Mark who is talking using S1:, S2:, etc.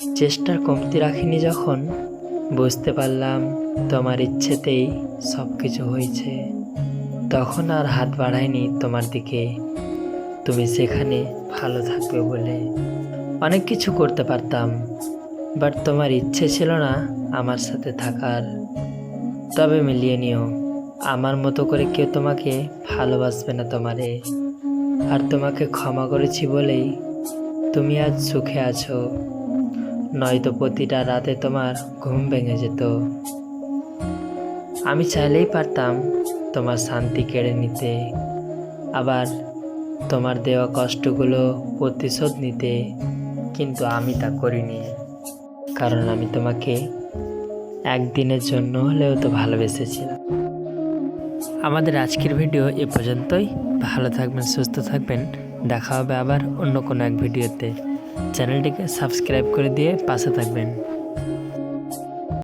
S1: চেষ্টার কমতি রাখিনি যখন, বুঝতে পারলাম তোমার ইচ্ছেতেই সব কিছু হয়েছে। তখন আর হাত বাড়ায়নি তোমার দিকে। তুমি সেখানে ভালো থাকবে বলে অনেক কিছু করতে পারতাম, বাট তোমার ইচ্ছে ছিল না আমার সাথে থাকার। তবে মিলিয়ে নিও, আমার মতো করে কেউ তোমাকে ভালোবাসবে না তোমারে। আর তোমাকে ক্ষমা করেছি বলেই তুমি আজ সুখে আছো। নয়তো প্রতিটা রাতে তোমার ঘুম ভেঙে যেত। আমি চাইলেই পারতাম তোমার শান্তি কেড়ে নিতে, আবার তোমার দেওয়া কষ্টগুলো প্রতিশোধ নিতে, কিন্তু আমি তা করিনি। কারণ আমি তোমাকে একদিনের জন্য হলেও তো ভালোবেসেছিলাম। আমাদের আজকের ভিডিও এ পর্যন্তই। ভালো থাকবেন, সুস্থ থাকবেন। দেখা হবে আবার অন্য কোনো এক ভিডিওতে। চ্যানেলটিকে সাবস্ক্রাইব করে দিয়ে পাশে থাকবেন।